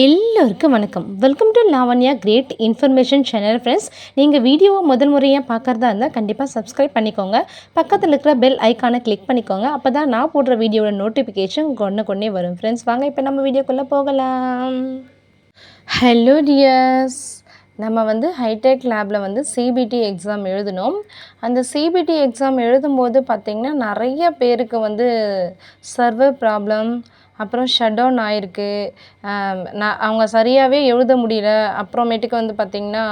எல்லோருக்கும் வணக்கம். Welcome to Lavanya great information channel friends நீங்கள் வீடியோவை முதல் முறையாக பார்க்குறதா இருந்தால் கண்டிப்பாக சப்ஸ்கிரைப் பண்ணிக்கோங்க. பக்கத்தில் இருக்கிற பெல் ஐக்கானை கிளிக் பண்ணிக்கோங்க. அப்போ தான் நான் போடுற வீடியோட நோட்டிஃபிகேஷன் கொண்டு கொண்டே வரும் ஃப்ரெண்ட்ஸ் வாங்க இப்போ நம்ம வீடியோக்குள்ளே போகலாம். ஹலோ டியர்ஸ் நம்ம வந்து ஹைடெக் லேபில் வந்து சிபிடி எக்ஸாம் எழுதினோம். அந்த சிபிடி எக்ஸாம் எழுதும்போது பார்த்திங்கன்னா நிறைய பேருக்கு வந்து சர்வர் ப்ராப்ளம் அப்புறம் ஷட் டவுன் ஆயிருக்கு. நான் அவங்க சரியாகவே எழுத முடியல. அப்புறமேட்டுக்கு வந்து பார்த்திங்கன்னா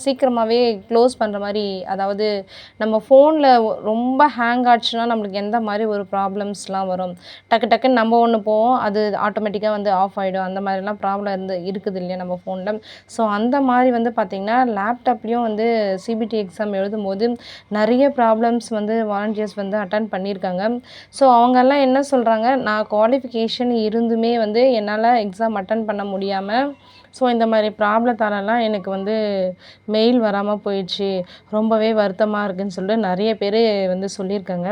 சீக்கிரமாகவே க்ளோஸ் பண்ணுற மாதிரி அதாவது நம்ம ஃபோனில் ரொம்ப ஹேங் ஆச்சுன்னா நம்மளுக்கு எந்த மாதிரி ஒரு ப்ராப்ளம்ஸ்லாம் வரும்? டக்கு டக்குன்னு நம்ம ஒன்று போவோம் அது ஆட்டோமேட்டிக்காக வந்து ஆஃப் ஆகிடும் அந்த மாதிரிலாம் ப்ராப்ளம் இருந்து இருக்குது இல்லையா நம்ம ஃபோனில் ஸோ அந்த மாதிரி வந்து பார்த்திங்கன்னா லேப்டாப்லேயும் வந்து சிபிடி எக்ஸாம் எழுதும்போது நிறைய ப்ராப்ளம்ஸ் வந்து வாலண்டியர்ஸ் வந்து அட்டன் பண்ணியிருக்காங்க. ஸோ அவங்கெல்லாம் என்ன சொல்கிறாங்க நான் குவாலிஃபிகேஷன் கண்டிஷன் இருந்துமே வந்து என்னால் எக்ஸாம் அட்டன் பண்ண முடியாமல் ஸோ இந்த மாதிரி ப்ராப்ளத்தாலலாம் எனக்கு வந்து மெயில் வராமல் போயிடுச்சு. ரொம்பவே வருத்தமாக இருக்குதுன்னு சொல்லிட்டு நிறைய பேர் வந்து சொல்லியிருக்காங்க.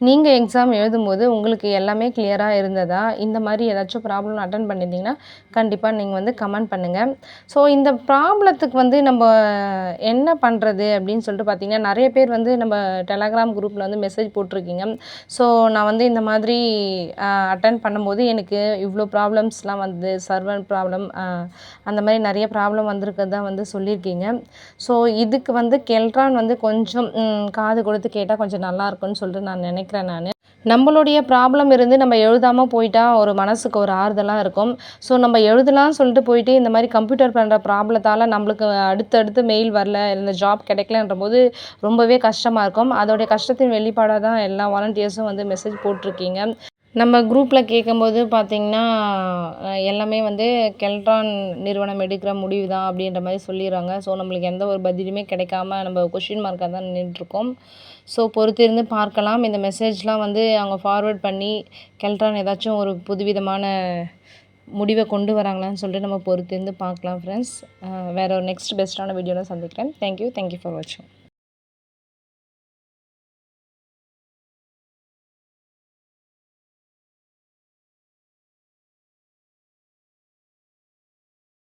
நீங்கள் எக்ஸாம் எழுதும்போது உங்களுக்கு எல்லாமே கிளியராக இருந்ததா? இந்த மாதிரி ஏதாச்சும் ப்ராப்ளம் அட்டன் பண்ணியிருந்தீங்கன்னா கண்டிப்பாக நீங்கள் வந்து கமெண்ட் பண்ணுங்கள் ஸோ இந்த ப்ராப்ளத்துக்கு வந்து நம்ம என்ன பண்ணுறது அப்படின்னு சொல்லிட்டு பார்த்தீங்கன்னா நிறைய பேர் வந்து நம்ம டெலகிராம் குரூப்பில் வந்து மெசேஜ் போட்டிருக்கீங்க. ஸோ நான் வந்து இந்த மாதிரி அட்டன் பண்ணும்போது எனக்கு இவ்வளோ ப்ராப்ளம்ஸ்லாம் வந்து சர்வர் ப்ராப்ளம் அந்த மாதிரி நிறைய ப்ராப்ளம் வந்திருக்கிறதா வந்து சொல்லியிருக்கீங்க ஸோ இதுக்கு வந்து கெல்ட்ரான் வந்து கொஞ்சம் காது கொடுத்து கேட்டால் கொஞ்சம் நல்லாயிருக்குன்னு சொல்லிட்டு நான் நினைக்கிறேன். நினைக்கிறேன் நான். நம்மளுடைய ப்ராப்ளம் இருந்து நம்ம எழுதாமல் போயிட்டா ஒரு மனசுக்கு ஒரு ஆறுதலாக இருக்கும். ஸோ நம்ம எழுதலாம்னு சொல்லிட்டு போயிட்டு இந்த மாதிரி கம்ப்யூட்டர் பண்ணுற ப்ராப்ளத்தால் நம்மளுக்கு அடுத்தடுத்து மெயில் வரல இந்த ஜாப் கிடைக்கலன்ற போது ரொம்பவே கஷ்டமாக இருக்கும். அதோடைய கஷ்டத்தின் வெளிப்பாடாக தான் எல்லா வாலண்டியர்ஸும் வந்து மெசேஜ் போட்டிருக்கீங்க. நம்ம குரூப்பில் கேட்கும்போது பார்த்திங்கன்னா எல்லாமே வந்து கெல்ட்ரான் நிறுவனம் எடுக்கிற முடிவு தான் அப்படின்ற மாதிரி சொல்லிடுறாங்க. ஸோ நம்மளுக்கு எந்த ஒரு பதிலுமே கிடைக்காம நம்ம கொஷின் மார்க்காக தான் நின்றுட்டுருக்கோம். ஸோ பொறுத்திருந்து பார்க்கலாம். இந்த மெசேஜ்லாம் வந்து அவங்க ஃபார்வேர்ட் பண்ணி கெல்ட்ரான் ஏதாச்சும் ஒரு புதுவிதமான முடிவை கொண்டு வராங்களான்னு சொல்லிட்டு நம்ம பொறுத்திருந்து பார்க்கலாம் ஃப்ரெண்ட்ஸ் வேறு ஒரு நெக்ஸ்ட் பெஸ்ட்டான வீடியோவில் சந்திக்கிறேன். தேங்க்யூ தேங்க்யூ ஃபார் வாட்சிங்